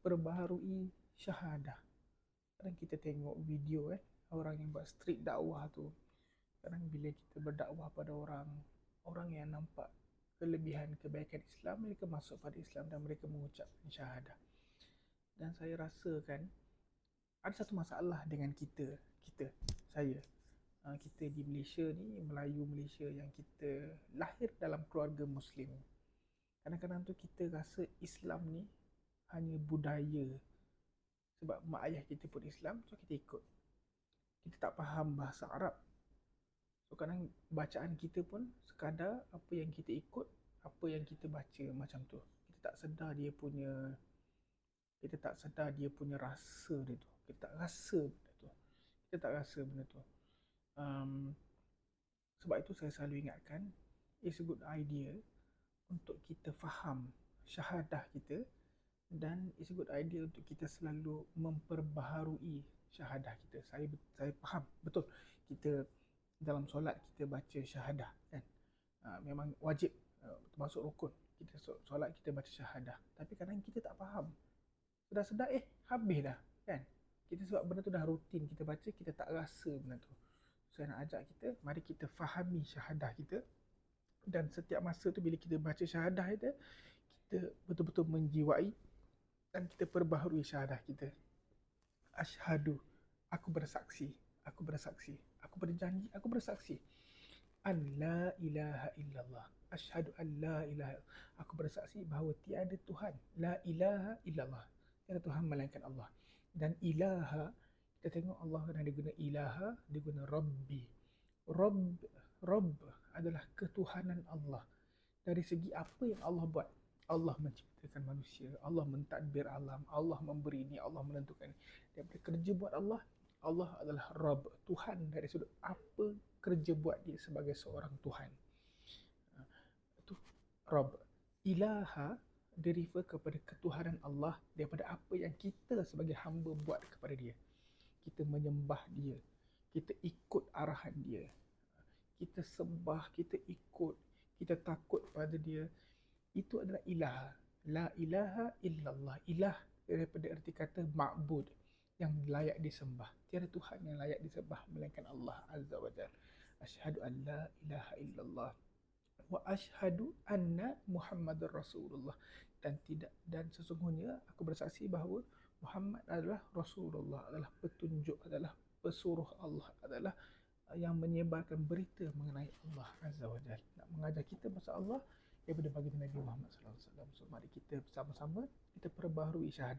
perbaharui syahadah. Kadang kita tengok video eh, orang yang buat street dakwah tu. Kadang bila kita berdakwah pada orang, orang yang nampak kelebihan kebaikan Islam, mereka masuk pada Islam dan mereka mengucapkan syahadah. Dan saya rasakan ada satu masalah dengan kita, kita, saya. Ah, kita di Malaysia ni, Melayu Malaysia yang kita lahir dalam keluarga Muslim. Kadang-kadang tu kita rasa Islam ni hanya budaya. Sebab mak ayah kita pun Islam, so kita ikut. Kita tak faham bahasa Arab. So kadang bacaan kita pun sekadar apa yang kita ikut, apa yang kita baca macam tu. Kita tak sedar dia punya kita tak sedar dia punya rasa dia tu. Kita tak rasa benda tu. Kita tak rasa benda tu. Um, sebab itu saya selalu ingatkan, it's a good idea untuk kita faham syahadah kita dan it's a good idea untuk kita selalu memperbaharui syahadah kita. Saya saya faham betul kita dalam solat kita baca syahadah kan. Uh, memang wajib uh, termasuk rukun. Kita solat kita baca syahadah. Tapi kadang kita tak faham. Sedar-sedar eh habis dah kan. Kita sebab benda tu dah rutin kita baca kita tak rasa benda tu. Saya nak ajak kita mari kita fahami syahadah kita dan setiap masa tu bila kita baca syahadah kita kita betul-betul menjiwai dan kita perbaharui syahadah kita. Ashadu, aku bersaksi, aku bersaksi, aku berjanji, aku bersaksi. An la ilaha illallah. Ashadu an la ilaha Aku bersaksi bahawa tiada Tuhan. La ilaha illallah. Tiada Tuhan melainkan Allah. Dan ilaha, kita tengok Allah kadang dia guna ilaha, dia guna Rabbi. Rabb, Rabb adalah ketuhanan Allah. Dari segi apa yang Allah buat. Allah menciptakan manusia, Allah mentadbir alam, Allah memberi ini, Allah menentukan ini. Daripada kerja buat Allah, Allah adalah Rabb, Tuhan dari sudut apa kerja buat dia sebagai seorang Tuhan. Itu Rabb. Ilaha deriva kepada ketuhanan Allah daripada apa yang kita sebagai hamba buat kepada dia. Kita menyembah dia. Kita ikut arahan dia. Kita sembah, kita ikut, kita takut pada dia itu adalah ilah. La ilaha illallah. Ilah daripada erti kata ma'bud yang layak disembah. Tiada Tuhan yang layak disembah melainkan Allah Azza wa Jalla. Ashhadu an la ilaha illallah wa ashhadu anna Muhammadur Rasulullah dan tidak dan sesungguhnya aku bersaksi bahawa Muhammad adalah Rasulullah adalah petunjuk adalah pesuruh Allah adalah yang menyebarkan berita mengenai Allah Azza wa Jalla nak mengajar kita pasal Allah daripada baginda Nabi Muhammad wasallam. So mari kita bersama-sama kita perbaharui syahadat